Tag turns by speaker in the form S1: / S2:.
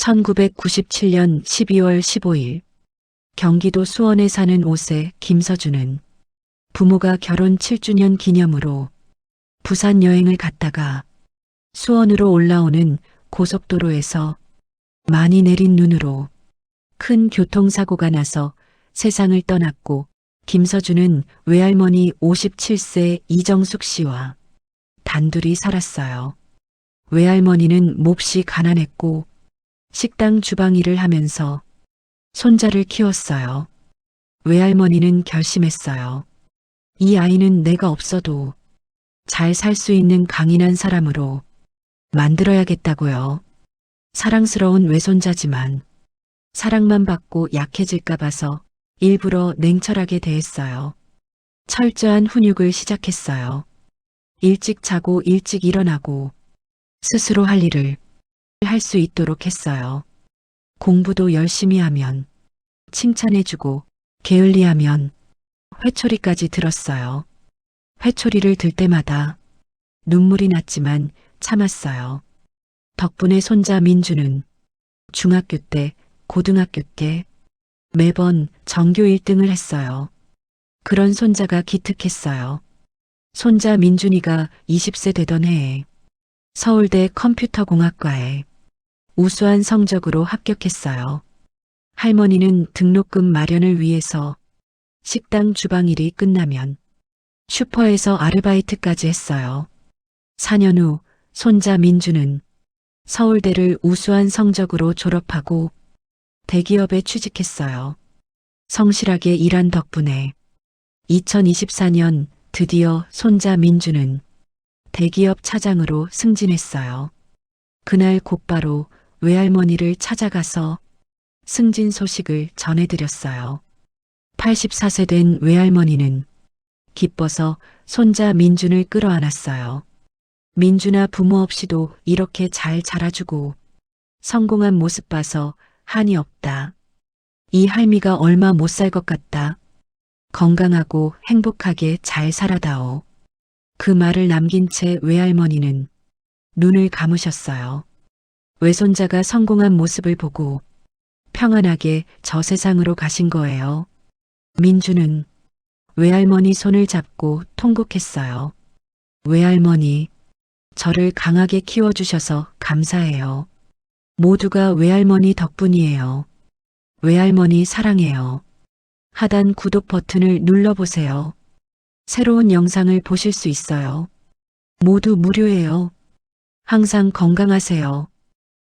S1: 1997년 12월 15일 경기도 수원에 사는 5세 김서준은 부모가 결혼 7주년 기념으로 부산 여행을 갔다가 수원으로 올라오는 고속도로에서 많이 내린 눈으로 큰 교통사고가 나서 세상을 떠났고 김서준은 외할머니 57세 이정숙 씨와 단둘이 살았어요. 외할머니는 몹시 가난했고 식당 주방 일을 하면서 손자를 키웠어요. 외할머니는 결심했어요. 이 아이는 내가 없어도 잘 살 수 있는 강인한 사람으로 만들어야겠다고요. 사랑스러운 외손자지만 사랑만 받고 약해질까 봐서 일부러 냉철하게 대했어요. 철저한 훈육을 시작했어요. 일찍 자고 일찍 일어나고 스스로 할 일을 할 수 있도록 했어요. 공부도 열심히 하면 칭찬해주고 게을리하면 회초리까지 들었어요. 회초리를 들 때마다 눈물이 났지만 참았어요. 덕분에 손자 민주는 중학교 때, 고등학교 때 매번 전교 1등을 했어요. 그런 손자가 기특했어요. 손자 민준이가 20세 되던 해에 서울대 컴퓨터공학과에 우수한 성적으로 합격했어요. 할머니는 등록금 마련을 위해서 식당 주방 일이 끝나면 슈퍼에서 아르바이트까지 했어요. 4년 후 손자 민주는 서울대를 우수한 성적으로 졸업하고 대기업에 취직했어요. 성실하게 일한 덕분에 2024년 드디어 손자 민주는 대기업 차장으로 승진했어요. 그날 곧바로 외할머니를 찾아가서 승진 소식을 전해드렸어요. 84세 된 외할머니는 기뻐서 손자 민준을 끌어안았어요. 민준아 부모 없이도 이렇게 잘 자라주고 성공한 모습 봐서 한이 없다. 이 할미가 얼마 못 살 것 같다. 건강하고 행복하게 잘 살아다오. 그 말을 남긴 채 외할머니는 눈을 감으셨어요. 외손자가 성공한 모습을 보고 평안하게 저 세상으로 가신 거예요. 민주는 외할머니 손을 잡고 통곡했어요. 외할머니, 저를 강하게 키워주셔서 감사해요. 모두가 외할머니 덕분이에요. 외할머니 사랑해요. 하단 구독 버튼을 눌러보세요. 새로운 영상을 보실 수 있어요. 모두 무료예요. 항상 건강하세요.